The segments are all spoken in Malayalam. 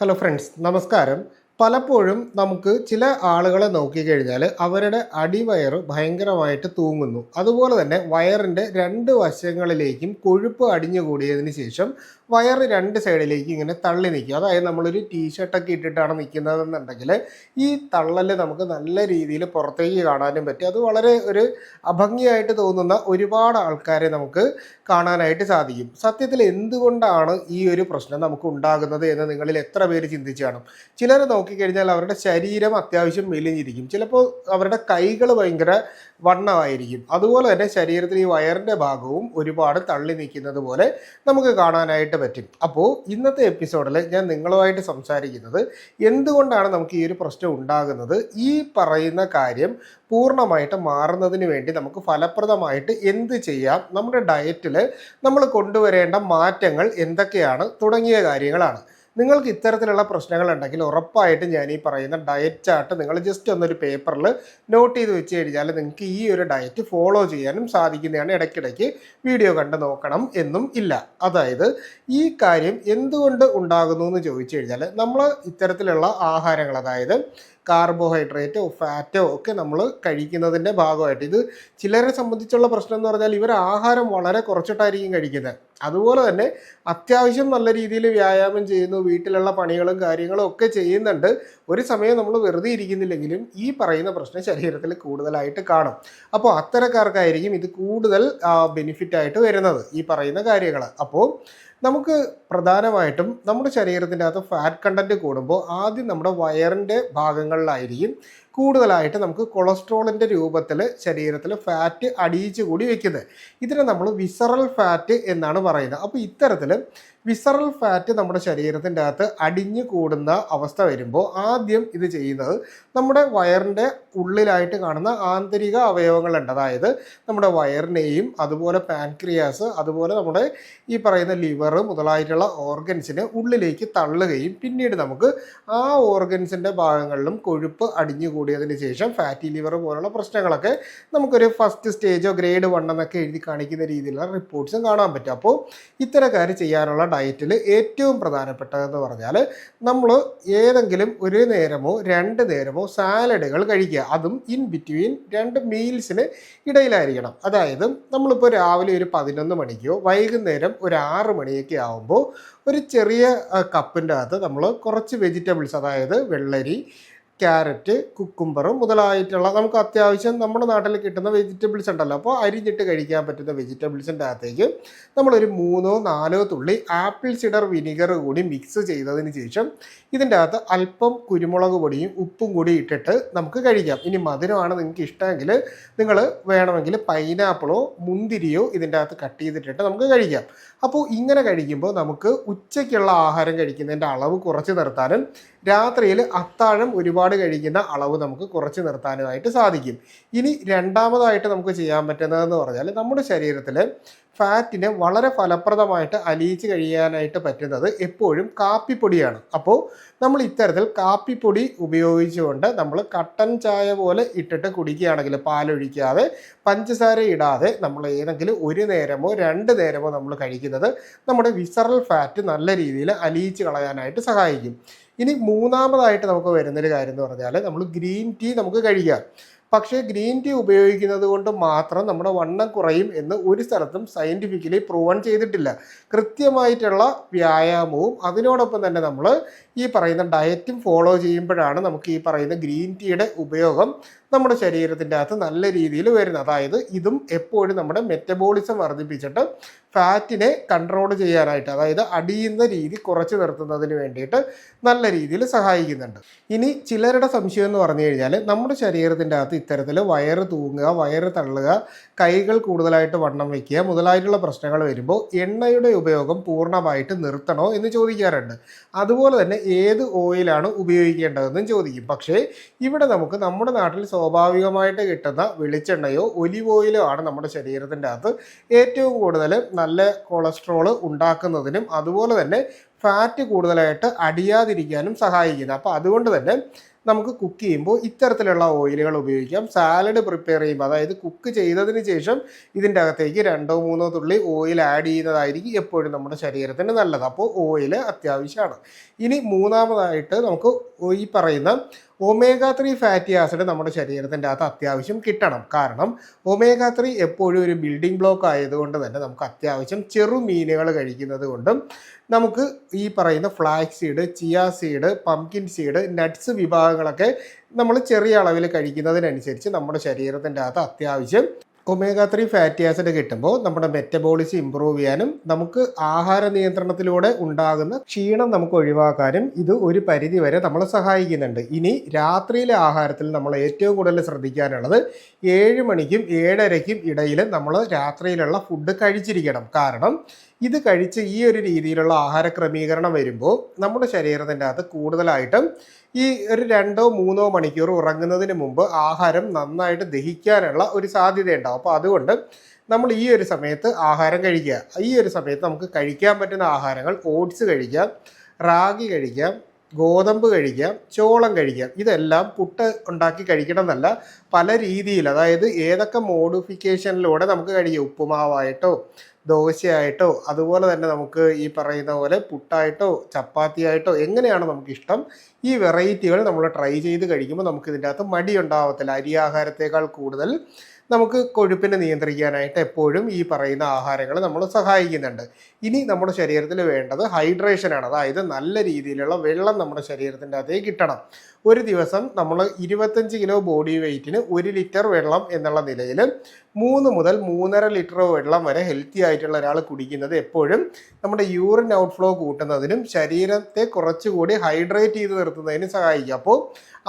ഹലോ ഫ്രണ്ട്സ് നമസ്കാരം. പലപ്പോഴും നമുക്ക് ചില ആളുകളെ നോക്കിക്കഴിഞ്ഞാൽ അവരുടെ അടിവയറ് ഭയങ്കരമായിട്ട് തൂങ്ങുന്നു. അതുപോലെ തന്നെ വയറിന്റെ രണ്ട് വശങ്ങളിലേക്കും കൊഴുപ്പ് അടിഞ്ഞുകൂടിയതിന് ശേഷം വയറ് രണ്ട് സൈഡിലേക്ക് ഇങ്ങനെ തള്ളി നിൽക്കും. അതായത് നമ്മളൊരു ടീഷർട്ടൊക്കെ ഇട്ടിട്ടാണ് നിൽക്കുന്നതെന്നുണ്ടെങ്കിൽ ഈ തള്ളൽ നമുക്ക് നല്ല രീതിയിൽ പുറത്തേക്ക് കാണാനും പറ്റും. അത് വളരെ ഒരു അഭംഗിയായിട്ട് തോന്നുന്ന ഒരുപാട് ആൾക്കാരെ നമുക്ക് കാണാനായിട്ട് സാധിക്കും. സത്യത്തിൽ എന്തുകൊണ്ടാണ് ഈ ഒരു പ്രശ്നം നമുക്ക് ഉണ്ടാകുന്നത് എന്ന് നിങ്ങളിൽ എത്ര പേര് ചിന്തിച്ചു കാണും ചിലർ നോക്കിക്കഴിഞ്ഞാൽ അവരുടെ ശരീരം അത്യാവശ്യം മെലിഞ്ഞിരിക്കും. ചിലപ്പോൾ അവരുടെ കൈകൾ ഭയങ്കര വണ്ണമായിരിക്കും. അതുപോലെ തന്നെ ശരീരത്തിൽ ഈ വയറിന്റെ ഭാഗവും ഒരുപാട് തള്ളി നിൽക്കുന്നത് പോലെ നമുക്ക് കാണാനായിട്ട് പറ്റും. അപ്പോൾ ഇന്നത്തെ എപ്പിസോഡിൽ ഞാൻ നിങ്ങളുമായിട്ട് സംസാരിക്കുന്നത് എന്തുകൊണ്ടാണ് നമുക്ക് ഈ ഒരു പ്രശ്നം ഉണ്ടാകുന്നത്? ഈ പറയുന്ന കാര്യം പൂർണമായിട്ട് മാറുന്നതിന് വേണ്ടി നമുക്ക് ഫലപ്രദമായിട്ട് എന്ത് ചെയ്യാം? നമ്മുടെ ഡയറ്റിൽ നമ്മൾ കൊണ്ടുവരേണ്ട മാറ്റങ്ങൾ എന്തൊക്കെയാണ്? തുടങ്ങിയ കാര്യങ്ങളാണ്. നിങ്ങൾക്ക് ഇത്തരത്തിലുള്ള പ്രശ്നങ്ങൾ ഉണ്ടെങ്കിൽ ഉറപ്പായിട്ടും ഞാൻ ഈ പറയുന്ന ഡയറ്റ് ചാർട്ട് നിങ്ങൾ ജസ്റ്റ് ഒന്നൊരു പേപ്പറിൽ നോട്ട് ചെയ്ത് വെച്ച് കഴിഞ്ഞാൽ നിങ്ങൾക്ക് ഈ ഒരു ഡയറ്റ് ഫോളോ ചെയ്യാനും സാധിക്കുന്നതാണ് ഇടയ്ക്കിടയ്ക്ക് വീഡിയോ കണ്ട് നോക്കണം എന്നും ഇല്ല. അതായത് ഈ കാര്യം എന്തുകൊണ്ട് ഉണ്ടാകുന്നു എന്ന് ചോദിച്ചു കഴിഞ്ഞാൽ നമ്മൾ ഇത്തരത്തിലുള്ള ആഹാരങ്ങൾ അതായത് കാർബോഹൈഡ്രേറ്റോ ഫാറ്റോ ഒക്കെ നമ്മൾ കഴിക്കുന്നതിന്റെ ഭാഗമായിട്ട്. ഇത് ചിലരെ സംബന്ധിച്ചുള്ള പ്രശ്നം എന്ന് പറഞ്ഞാൽ ഇവർ ആഹാരം വളരെ കുറച്ചിട്ടായിരിക്കും കഴിക്കുന്നത് അതുപോലെ തന്നെ അത്യാവശ്യം നല്ല രീതിയിൽ വ്യായാമം ചെയ്യുന്നു വീട്ടിലുള്ള പണികളും കാര്യങ്ങളും ഒക്കെ ചെയ്യുന്നുണ്ട്. ഒരു സമയം നമ്മൾ വെറുതെ ഇരിക്കുന്നില്ലെങ്കിലും ഈ പറയുന്ന പ്രശ്നം ശരീരത്തിൽ കൂടുതലായിട്ട് കാണും. അപ്പോൾ അത്തരക്കാർക്കായിരിക്കും ഇത് കൂടുതൽ ബെനിഫിറ്റായിട്ട് വരുന്നത് ഈ പറയുന്ന കാര്യങ്ങൾ അപ്പോൾ നമുക്ക് പ്രധാനമായിട്ടും നമ്മുടെ ശരീരത്തിന്റെ അകത്ത് ഫാറ്റ് കണ്ടന്റ് കൂടുമ്പോൾ ആദ്യം നമ്മുടെ വയറിന്റെ ഭാഗങ്ങളിലായിരിക്കും കൂടുതലായിട്ട് നമുക്ക് കൊളസ്ട്രോളിന്റെ രൂപത്തിൽ ശരീരത്തിൽ ഫാറ്റ് അടിയിച്ചു കൂടി വെക്കുന്നത്. ഇതിനെ നമ്മൾ വിസറൽ ഫാറ്റ് എന്നാണ് പറയുന്നത്. അപ്പോൾ ഇത്തരത്തിൽ വിസറൽ ഫാറ്റ് നമ്മുടെ ശരീരത്തിന്റെ അകത്ത് അടിഞ്ഞു കൂടുന്ന അവസ്ഥ വരുമ്പോൾ ആദ്യം ഇത് ചെയ്യുന്നത് നമ്മുടെ വയറിന്റെ ഉള്ളിലായിട്ട് കാണുന്ന ആന്തരിക അവയവങ്ങളുണ്ട്. അതായത് നമ്മുടെ വയറിനെയും അതുപോലെ പാൻക്രിയാസ് അതുപോലെ നമ്മുടെ ഈ പറയുന്ന ലിവർ മുതലായിട്ടുള്ള ഓർഗൻസിനെ ഉള്ളിലേക്ക് തള്ളുകയും പിന്നീട് നമുക്ക് ആ ഓർഗൻസിന്റെ ഭാഗങ്ങളിലും കൊഴുപ്പ് അടിഞ്ഞു കൂടിയതിന് ശേഷം ഫാറ്റി ലിവർ പോലുള്ള പ്രശ്നങ്ങളൊക്കെ നമുക്കൊരു ഫസ്റ്റ് സ്റ്റേജോ ഗ്രേഡ് വൺ എന്നൊക്കെ എഴുതി കാണിക്കുന്ന രീതിയിലുള്ള റിപ്പോർട്ട്സും കാണാൻ പറ്റും. അപ്പോൾ ഇത്തരക്കാർ ചെയ്യാനുള്ള ഡയറ്റിൽ ഏറ്റവും പ്രധാനപ്പെട്ടതെന്ന് പറഞ്ഞാൽ നമ്മൾ ഏതെങ്കിലും ഒരു നേരമോ രണ്ട് നേരമോ സാലഡുകൾ കഴിക്കുക. അതും ഇൻ ബിറ്റ്വീൻ രണ്ട് മീൽസിന് ഇടയിലായിരിക്കണം. അതായത് നമ്മളിപ്പോൾ രാവിലെ ഒരു പതിനൊന്ന് മണിക്കോ വൈകുന്നേരം ഒരു ആറ് മണിയൊക്കെ ആകുമ്പോൾ ഒരു ചെറിയ കപ്പിന്റെ അകത്ത് നമ്മൾ കുറച്ച് വെജിറ്റബിൾസ് അതായത് വെള്ളരി ക്യാരറ്റ് കുക്കുംബറും മുതലായിട്ടുള്ള നമുക്ക് അത്യാവശ്യം നമ്മുടെ നാട്ടിൽ കിട്ടുന്ന വെജിറ്റബിൾസ് ഉണ്ടല്ലോ. അപ്പോൾ അരിഞ്ഞിട്ട് കഴിക്കാൻ പറ്റുന്ന വെജിറ്റബിൾസിന്റെ അകത്തേക്ക് നമ്മളൊരു മൂന്നോ നാലോ തുള്ളി ആപ്പിൾ സിഡർ വിനിഗർ കൂടി മിക്സ് ചെയ്തതിന് ശേഷം ഇതിന്റെ അകത്ത് അല്പം കുരുമുളക് പൊടിയും ഉപ്പും കൂടി ഇട്ടിട്ട് നമുക്ക് കഴിക്കാം. ഇനി മധുരമാണ് നിങ്ങൾക്ക് ഇഷ്ടമെങ്കിൽ നിങ്ങൾ വേണമെങ്കിൽ പൈനാപ്പിളോ മുന്തിരിയോ ഇതിന്റെ അകത്ത് കട്ട് ചെയ്തിട്ടിട്ട് നമുക്ക് കഴിക്കാം. അപ്പോൾ ഇങ്ങനെ കഴിക്കുമ്പോൾ നമുക്ക് ഉച്ചയ്ക്കുള്ള ആഹാരം കഴിക്കുന്നതിന്റെ അളവ് കുറച്ച് നിർത്താനും രാത്രിയിൽ അത്താഴം ഒരുപാട് കഴിക്കുന്ന അളവ് നമുക്ക് കുറച്ച് നിർത്താനുമായിട്ട് സാധിക്കും. ഇനി രണ്ടാമതായിട്ട് നമുക്ക് ചെയ്യാൻ പറ്റുന്നതെന്ന് പറഞ്ഞാൽ നമ്മുടെ ശരീരത്തിൽ ഫാറ്റിനെ വളരെ ഫലപ്രദമായിട്ട് അലിയിച്ച് കഴിയാനായിട്ട് പറ്റുന്നത് എപ്പോഴും കാപ്പിപ്പൊടിയാണ്. അപ്പോൾ നമ്മൾ ഇത്തരത്തിൽ കാപ്പിപ്പൊടി ഉപയോഗിച്ചുകൊണ്ട് നമ്മൾ കട്ടൻ ചായ പോലെ ഇട്ടിട്ട് കുടിക്കുകയാണെങ്കിൽ പാലൊഴിക്കാതെ പഞ്ചസാര ഇടാതെ നമ്മൾ ഏതെങ്കിലും ഒരു നേരമോ രണ്ട് നേരമോ നമ്മൾ കഴിക്കുന്നത് നമ്മുടെ വിസറൽ ഫാറ്റ് നല്ല രീതിയിൽ അലിയിച്ച് കളയാനായിട്ട് സഹായിക്കും. ഇനി മൂന്നാമതായിട്ട് നമുക്ക് വരുന്നൊരു കാര്യം എന്ന് പറഞ്ഞാൽ നമ്മൾ ഗ്രീൻ ടീ നമുക്ക് കഴിക്കാം. പക്ഷേ ഗ്രീൻ ടീ ഉപയോഗിക്കുന്നത് കൊണ്ട് മാത്രം നമ്മുടെ വണ്ണം കുറയും എന്ന് ഒരു സ്ഥലത്തും സയന്റിഫിക്കലി പ്രൂവൺ ചെയ്തിട്ടില്ല. കൃത്യമായിട്ടുള്ള വ്യായാമവും അതിനോടൊപ്പം തന്നെ നമ്മൾ ഈ പറയുന്ന ഡയറ്റും ഫോളോ ചെയ്യുമ്പോഴാണ് നമുക്ക് ഈ പറയുന്ന ഗ്രീൻ ടീയുടെ ഉപയോഗം നമ്മുടെ ശരീരത്തിന്റെ അകത്ത് നല്ല രീതിയിൽ വരുന്നത്. അതായത് ഇതും എപ്പോഴും നമ്മുടെ മെറ്റബോളിസം വർദ്ധിപ്പിച്ചിട്ട് ഫാറ്റിനെ കൺട്രോൾ ചെയ്യാനായിട്ട് അതായത് അടിയുന്ന രീതി കുറച്ച് നിർത്തുന്നതിന് വേണ്ടിയിട്ട് നല്ല രീതിയിൽ സഹായിക്കുന്നുണ്ട്. ഇനി ചിലരുടെ സംശയം എന്ന് പറഞ്ഞു കഴിഞ്ഞാൽ നമ്മുടെ ശരീരത്തിന്റെ അകത്ത് ഇത്തരത്തിൽ വയറ് തൂങ്ങുക വയറ് തള്ളുക കൈകൾ കൂടുതലായിട്ട് വണ്ണം വയ്ക്കുക മുതലായിട്ടുള്ള പ്രശ്നങ്ങൾ വരുമ്പോൾ എണ്ണയുടെ ഉപയോഗം പൂർണമായിട്ട് നിർത്തണോ എന്ന് ചോദിക്കാറുണ്ട്. അതുപോലെ തന്നെ ഏത് ഓയിലാണ് ഉപയോഗിക്കേണ്ടതെന്നും ചോദിക്കും. പക്ഷേ ഇവിടെ നമുക്ക് നമ്മുടെ നാട്ടിൽ സ്വാഭാവികമായിട്ട് കിട്ടുന്ന വെളിച്ചെണ്ണയോ ഒലിവ് ഓയിലോ ആണ് നമ്മുടെ ശരീരത്തിന്റെ അകത്ത് ഏറ്റവും കൂടുതൽ നല്ല കൊളസ്ട്രോൾ ഉണ്ടാക്കുന്നതിനും അതുപോലെ തന്നെ ഫാറ്റ് കൂടുതലായിട്ട് അടിയാതിരിക്കാനും സഹായിക്കുന്നത്. അപ്പോൾ അതുകൊണ്ട് തന്നെ നമുക്ക് കുക്ക് ചെയ്യുമ്പോൾ ഇത്തരത്തിലുള്ള ഓയിലുകൾ ഉപയോഗിക്കാം. സാലഡ് പ്രിപ്പയർ ചെയ്യുമ്പോൾ അതായത് കുക്ക് ചെയ്തതിന് ശേഷം ഇതിന്റെ അകത്തേക്ക് രണ്ടോ മൂന്നോ തുള്ളി ഓയിൽ ആഡ് ചെയ്യുന്നതായിരിക്കും എപ്പോഴും നമ്മുടെ ശരീരത്തിന് നല്ലത്. അപ്പോൾ ഓയിൽ അത്യാവശ്യമാണ്. ഇനി മൂന്നാമതായിട്ട് നമുക്ക് ഈ പറയുന്ന ഒമേഗ ത്രീ ഫാറ്റി ആസിഡ് നമ്മുടെ ശരീരത്തിന്റെ അകത്ത് അത്യാവശ്യം കിട്ടണം. കാരണം ഒമേഗ ത്രീ എപ്പോഴും ഒരു ബിൽഡിംഗ് ബ്ലോക്ക് ആയതുകൊണ്ട് തന്നെ നമുക്ക് അത്യാവശ്യം ചെറുമീനുകൾ കഴിക്കുന്നത് കൊണ്ടും നമുക്ക് ഈ പറയുന്ന flax seed chia seed pumpkin seed nuts വിഭാഗങ്ങളൊക്കെ നമ്മൾ ചെറിയ അളവിൽ കഴിക്കുന്നതിനനുസരിച്ച് നമ്മുടെ ശരീരത്തിന്റെ അകത്ത് അത്യാവശ്യം ഒമേഗ ത്രീ ഫാറ്റി ആസിഡ് കിട്ടുമ്പോൾ നമ്മുടെ മെറ്റബോളിസം ഇമ്പ്രൂവ് ചെയ്യാനും നമുക്ക് ആഹാര നിയന്ത്രണത്തിലൂടെ ഉണ്ടാകുന്ന ക്ഷീണം നമുക്ക് ഒഴിവാക്കാനും ഇത് ഒരു പരിധി വരെ നമ്മളെ സഹായിക്കുന്നുണ്ട്. ഇനി രാത്രിയിലെ ആഹാരത്തിൽ നമ്മൾ ഏറ്റവും കൂടുതൽ ശ്രദ്ധിക്കാനുള്ളത് ഏഴ് മണിക്കും ഏഴരയ്ക്കും ഇടയിൽ നമ്മൾ രാത്രിയിലുള്ള ഫുഡ് കഴിച്ചിരിക്കണം. കാരണം ഇത് കഴിച്ച് ഈ ഒരു രീതിയിലുള്ള ആഹാര ക്രമീകരണം വരുമ്പോൾ നമ്മുടെ ശരീരത്തിന്റെ അകത്ത് കൂടുതലായിട്ടും ഈ ഒരു രണ്ടോ മൂന്നോ മണിക്കൂർ ഉറങ്ങുന്നതിന് മുമ്പ് ആഹാരം നന്നായിട്ട് ദഹിക്കാനുള്ള ഒരു സാധ്യതയുണ്ടാവും. അപ്പോൾ അതുകൊണ്ട് നമ്മൾ ഈ ഒരു സമയത്ത് ആഹാരം കഴിക്കുക. ഈ ഒരു സമയത്ത് നമുക്ക് കഴിക്കാൻ പറ്റുന്ന ആഹാരങ്ങൾ ഓട്സ് കഴിക്കാം റാഗി കഴിക്കാം ഗോതമ്പ് കഴിക്കാം ചോളം കഴിക്കാം ഇതെല്ലാം പുട്ട് ഉണ്ടാക്കി കഴിക്കണം എന്നല്ല പല രീതിയിൽ അതായത് ഏതൊക്കെ മോഡിഫിക്കേഷനിലൂടെ നമുക്ക് കഴിക്കാം? ഉപ്പുമാവായിട്ടോ ദോശയായിട്ടോ അതുപോലെ തന്നെ നമുക്ക് ഈ പറയുന്ന പോലെ പുട്ടായിട്ടോ ചപ്പാത്തിയായിട്ടോ എങ്ങനെയാണ് നമുക്ക് ഇഷ്ടം ഈ വെറൈറ്റികൾ നമ്മൾ ട്രൈ ചെയ്ത് കഴിക്കുമ്പോൾ നമുക്ക് ഇതിന്റെ അകത്ത് മടി ഉണ്ടാവത്തില്ല. അരി ആഹാരത്തേക്കാൾ കൂടുതൽ നമുക്ക് കൊഴുപ്പിനെ നിയന്ത്രിക്കാനായിട്ട് എപ്പോഴും ഈ പറയുന്ന ആഹാരങ്ങൾ നമ്മൾ സഹായിക്കുന്നുണ്ട്. ഇനി നമ്മുടെ ശരീരത്തിൽ വേണ്ടത് ഹൈഡ്രേഷനാണ് അതായത് നല്ല രീതിയിലുള്ള വെള്ളം നമ്മുടെ ശരീരത്തിന്റെ അകത്തേക്ക് കിട്ടണം. ഒരു ദിവസം നമ്മൾ ഇരുപത്തഞ്ച് കിലോ ബോഡി വെയ്റ്റിന് ഒരു ലിറ്റർ വെള്ളം എന്നുള്ള നിലയിൽ മൂന്ന് മുതൽ മൂന്നര ലിറ്റർ വെള്ളം വരെ ഹെൽത്തി ആയിട്ടുള്ള ഒരാൾ കുടിക്കുന്നത് എപ്പോഴും നമ്മുടെ യൂറിൻ ഔട്ട്ഫ്ലോ കൂട്ടുന്നതിനും ശരീരത്തെ കുറച്ചുകൂടി ഹൈഡ്രേറ്റ് ചെയ്ത് നിർത്തുന്നതിനും സഹായിക്കും. അപ്പോൾ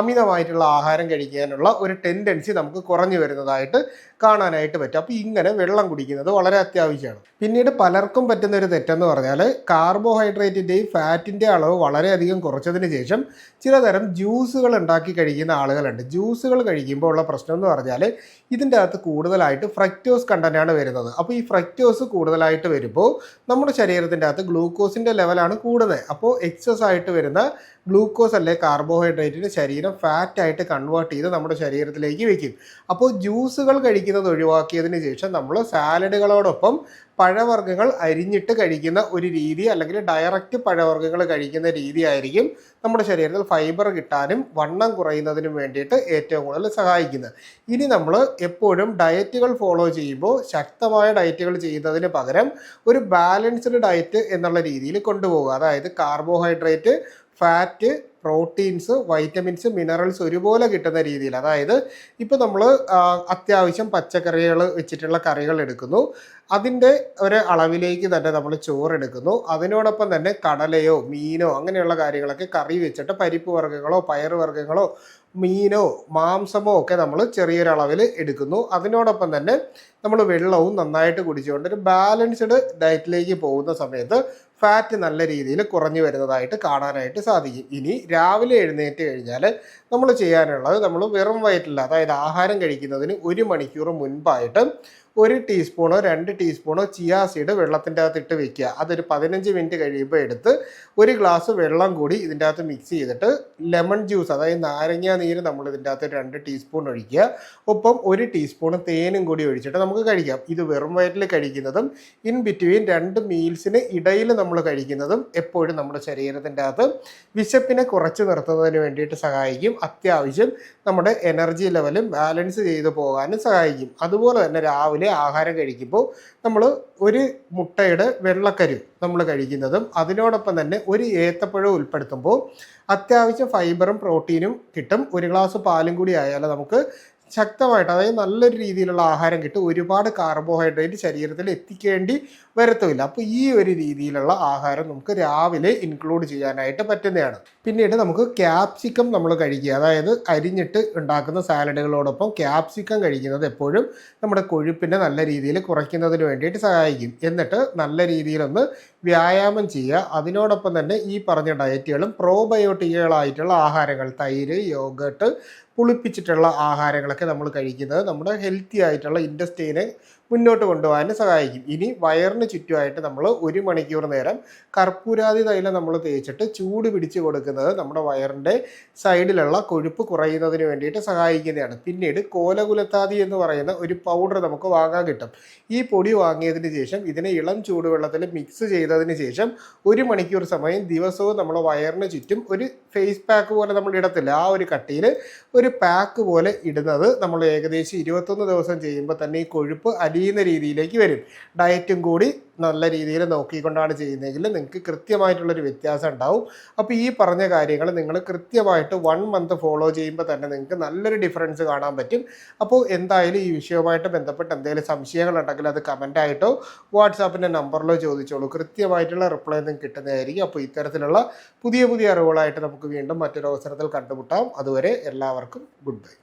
അമിതമായിട്ടുള്ള ആഹാരം കഴിക്കാനുള്ള ഒരു ടെൻഡൻസി നമുക്ക് കുറഞ്ഞു വരുന്നതായിട്ട് കാണാനായിട്ട് പറ്റും. അപ്പോൾ ഇങ്ങനെ വെള്ളം കുടിക്കുന്നത് വളരെ അത്യാവശ്യമാണ്. പിന്നീട് പലർക്കും പറ്റുന്ന ഒരു തെറ്റെന്ന് പറഞ്ഞാൽ കാർബോഹൈഡ്രേറ്റിന്റെയും ഫാറ്റിന്റെ അളവ് വളരെയധികം കുറച്ചതിന് ശേഷം ചിലതരം ജ്യൂസുകൾ ഉണ്ടാക്കി കഴിക്കുന്ന ആളുകളുണ്ട്. ജ്യൂസുകൾ കഴിക്കുമ്പോൾ ഉള്ള പ്രശ്നം എന്ന് പറഞ്ഞാൽ ഇതിന്റെ അകത്ത് കൂടുതലായിട്ട് ഫ്രക്ടോസ് കണ്ടന്റാണ് വരുന്നത്. അപ്പോൾ ഈ ഫ്രക്ടോസ് കൂടുതലായിട്ട് വരുമ്പോൾ നമ്മുടെ ശരീരത്തിന്റെ അകത്ത് ഗ്ലൂക്കോസിന്റെ ലെവലാണ് കൂടുന്നത് അപ്പോൾ എക്സസ് ആയിട്ട് വരുന്ന ഗ്ലൂക്കോസ് അല്ലെ കാർബോഹൈഡ്രേറ്റിന് ശരീരം ഫാറ്റ് ആയിട്ട് കൺവേർട്ട് ചെയ്ത് നമ്മുടെ ശരീരത്തിലേക്ക് വയ്ക്കും അപ്പോൾ ജ്യൂസുകൾ കഴിക്കുന്നത് ഒഴിവാക്കിയതിന് ശേഷം നമ്മൾ സാലഡുകളോടൊപ്പം പഴവർഗങ്ങൾ അരിഞ്ഞിട്ട് കഴിക്കുന്ന ഒരു രീതി അല്ലെങ്കിൽ ഡയറക്റ്റ് പഴവർഗങ്ങൾ കഴിക്കുന്ന രീതിയായിരിക്കും നമ്മുടെ ശരീരത്തിൽ ഫൈബർ കിട്ടാനും വണ്ണം കുറയുന്നതിനും വേണ്ടിയിട്ട് ഏറ്റവും കൂടുതൽ സഹായിക്കുന്നത്. ഇനി നമ്മൾ എപ്പോഴും ഡയറ്റുകൾ ഫോളോ ചെയ്യുമ്പോൾ ശക്തമായ ഡയറ്റുകൾ ചെയ്യുന്നതിന് പകരം ഒരു ബാലൻസ്ഡ് ഡയറ്റ് എന്നുള്ള രീതിയിൽ കൊണ്ടുപോകുക അതായത് carbohydrate fat proteins vitamins minerals ഒരുപോലെ കിട്ടുന്ന രീതിയിൽ അതായത് ഇപ്പോൾ നമ്മൾ അത്യാവശ്യം പച്ചക്കറികൾ വെച്ചിട്ടുള്ള കറികൾ എടുക്കുന്നു. അതിന്റെ ഒരു അളവിലേക്ക് തന്നെ നമ്മൾ ചോറെടുക്കുന്നു. അതിനോടൊപ്പം തന്നെ കടലയോ മീനോ അങ്ങനെയുള്ള കാര്യങ്ങളൊക്കെ കറി വെച്ചിട്ട് പരിപ്പ് വർഗങ്ങളോ പയർ വർഗങ്ങളോ മീനോ മാംസമോ ഒക്കെ നമ്മൾ ചെറിയൊരളവിൽ എടുക്കുന്നു. അതിനോടൊപ്പം തന്നെ നമ്മൾ വെള്ളവും നന്നായിട്ട് കുടിച്ചുകൊണ്ട് ഒരു ബാലൻസ്ഡ് ഡയറ്റിലേക്ക് പോകുന്ന സമയത്ത് ഫാറ്റ് നല്ല രീതിയിൽ കുറഞ്ഞു വരുന്നതായിട്ട് കാണാനായിട്ട് സാധിക്കും. ഇനി രാവിലെ എഴുന്നേറ്റ് കഴിഞ്ഞാൽ നമ്മൾ ചെയ്യാനുള്ളത് നമ്മൾ വെറും വയറ്റിൽ അതായത് ആഹാരം കഴിക്കുന്നതിന് ഒരു മണിക്കൂർ മുൻപായിട്ട് ഒരു ടീസ്പൂണോ രണ്ട് ടീസ്പൂണോ ചിയാ സീഡ് വെള്ളത്തിന്റെ അകത്ത് ഇട്ട് വെക്കുക. അതൊരു പതിനഞ്ച് മിനിറ്റ് കഴിയുമ്പോൾ എടുത്ത് ഒരു ഗ്ലാസ് വെള്ളം കൂടി ഇതിന്റെ അകത്ത് മിക്സ് ചെയ്തിട്ട് ലെമൺ ജ്യൂസ് അതായത് നാരങ്ങ നീര് നമ്മൾ ഇതിന്റെ അകത്ത് രണ്ട് ടീസ്പൂൺ ഒഴിക്കുക. ഒപ്പം ഒരു ടീസ്പൂൺ തേനും കൂടി ഒഴിച്ചിട്ട് നമുക്ക് കഴിക്കാം. ഇത് വെറും വയറ്റിൽ കഴിക്കുന്നതും ഇൻ ബിറ്റ്വീൻ രണ്ട് മീൽസിന് ഇടയിൽ നമ്മൾ കഴിക്കുന്നതും എപ്പോഴും നമ്മുടെ ശരീരത്തിന്റെ അകത്ത് വിശപ്പിനെ കുറച്ച് നിർത്തുന്നതിന് വേണ്ടിയിട്ട് സഹായിക്കും. അത്യാവശ്യം നമ്മുടെ എനർജി ലെവലും ബാലൻസ് ചെയ്തു പോകാനും സഹായിക്കും. അതുപോലെ തന്നെ രാവിലെ ആഹാരം കഴിക്കുമ്പോൾ നമ്മൾ ഒരു മുട്ടയുടെ വെള്ളക്കരു നമ്മൾ കഴിക്കുന്നതും അതിനോടൊപ്പം തന്നെ ഒരു ഏത്തപ്പഴം ഉൾപ്പെടുത്തുമ്പോൾ അത്യാവശ്യം ഫൈബറും പ്രോട്ടീനും കിട്ടും. ഒരു ഗ്ലാസ് പാലും കൂടി ആയാൽ നമുക്ക് ശക്തമായിട്ട് അതായത് നല്ലൊരു രീതിയിലുള്ള ആഹാരം കിട്ടും. ഒരുപാട് കാർബോഹൈഡ്രേറ്റ് ശരീരത്തിൽ എത്തിക്കേണ്ടി വരത്തുമില്ല. അപ്പോൾ ഈ ഒരു രീതിയിലുള്ള ആഹാരം നമുക്ക് രാവിലെ ഇൻക്ലൂഡ് ചെയ്യാനായിട്ട് പറ്റുന്നതാണ്. പിന്നീട് നമുക്ക് ക്യാപ്സിക്കം നമ്മൾ കഴിക്കുക. അതായത് അരിഞ്ഞിട്ട് ഉണ്ടാക്കുന്ന സാലഡുകളോടൊപ്പം ക്യാപ്സിക്കം കഴിക്കുന്നത് എപ്പോഴും നമ്മുടെ കൊഴുപ്പിനെ നല്ല രീതിയിൽ കുറയ്ക്കുന്നതിന് വേണ്ടിയിട്ട് സഹായിക്കും. എന്നിട്ട് നല്ല രീതിയിലൊന്ന് വ്യായാമം ചെയ്യുക. അതിനോടൊപ്പം തന്നെ ഈ പറഞ്ഞ ഡയറ്റുകളും പ്രോബയോട്ടിക്കുകളായിട്ടുള്ള ആഹാരങ്ങൾ തൈര് യോഗട്ട് പുളിപ്പിച്ചിട്ടുള്ള ആഹാരങ്ങളൊക്കെ നമ്മൾ കഴിക്കുന്നത് നമ്മുടെ ഹെൽത്തി ആയിട്ടുള്ള ഇൻഡസ്റ്റൈനെ മുന്നോട്ട് കൊണ്ടുപോകാൻ സഹായിക്കും. ഇനി വയറിന് ചുറ്റുമായിട്ട് നമ്മൾ ഒരു മണിക്കൂർ നേരം കർപ്പൂരാതി തൈലം നമ്മൾ തേച്ചിട്ട് ചൂട് പിടിച്ച് കൊടുക്കുന്നത് നമ്മുടെ വയറിന്റെ സൈഡിലുള്ള കൊഴുപ്പ് കുറയുന്നതിന് വേണ്ടിയിട്ട് സഹായിക്കുന്നതാണ്. പിന്നീട് കോലകുലത്താതി എന്ന് പറയുന്ന ഒരു പൗഡർ നമുക്ക് വാങ്ങാൻ കിട്ടും. ഈ പൊടി വാങ്ങിയതിന് ശേഷം ഇതിനെ ഇളം ചൂടുവെള്ളത്തിൽ മിക്സ് ചെയ്തതിന് ശേഷം ഒരു മണിക്കൂർ സമയം ദിവസവും നമ്മൾ വയറിന് ചുറ്റും ഒരു ഫേസ് പാക്ക് പോലെ നമ്മൾ ഇടത്തില്ല. ആ ഒരു കട്ടിയിൽ ഒരു പാക്ക് പോലെ ഇടുന്നത് നമ്മൾ ഏകദേശം ഇരുപത്തൊന്ന് ദിവസം ചെയ്യുമ്പോൾ തന്നെ ഈ കൊഴുപ്പ് അലിയുന്ന രീതിയിലേക്ക് വരും. ഡയറ്റും കൂടി നല്ല രീതിയിൽ നോക്കിക്കൊണ്ടാണ് ചെയ്യുന്നതെങ്കിൽ നിങ്ങൾക്ക് കൃത്യമായിട്ടുള്ളൊരു വ്യത്യാസം ഉണ്ടാവും. അപ്പോൾ ഈ പറഞ്ഞ കാര്യങ്ങൾ നിങ്ങൾ കൃത്യമായിട്ട് വൺ മന്ത് ഫോളോ ചെയ്യുമ്പോൾ തന്നെ നിങ്ങൾക്ക് നല്ലൊരു ഡിഫറൻസ് കാണാൻ പറ്റും. അപ്പോൾ എന്തായാലും ഈ വിഷയവുമായിട്ട് ബന്ധപ്പെട്ട് എന്തെങ്കിലും സംശയങ്ങൾ ഉണ്ടെങ്കിൽ അത് കമന്റായിട്ടോ വാട്സാപ്പിന്റെ നമ്പറിലോ ചോദിച്ചോളൂ. കൃത്യമായിട്ടുള്ള റിപ്ലൈ നിങ്ങൾക്ക് കിട്ടുന്നതായിരിക്കും. അപ്പോൾ ഇത്തരത്തിലുള്ള പുതിയ പുതിയ അറിവുകളായിട്ട് നമുക്ക് വീണ്ടും മറ്റൊരു അവസരത്തിൽ കണ്ടുമുട്ടാം. അതുവരെ എല്ലാവർക്കും ഗുഡ് ബൈ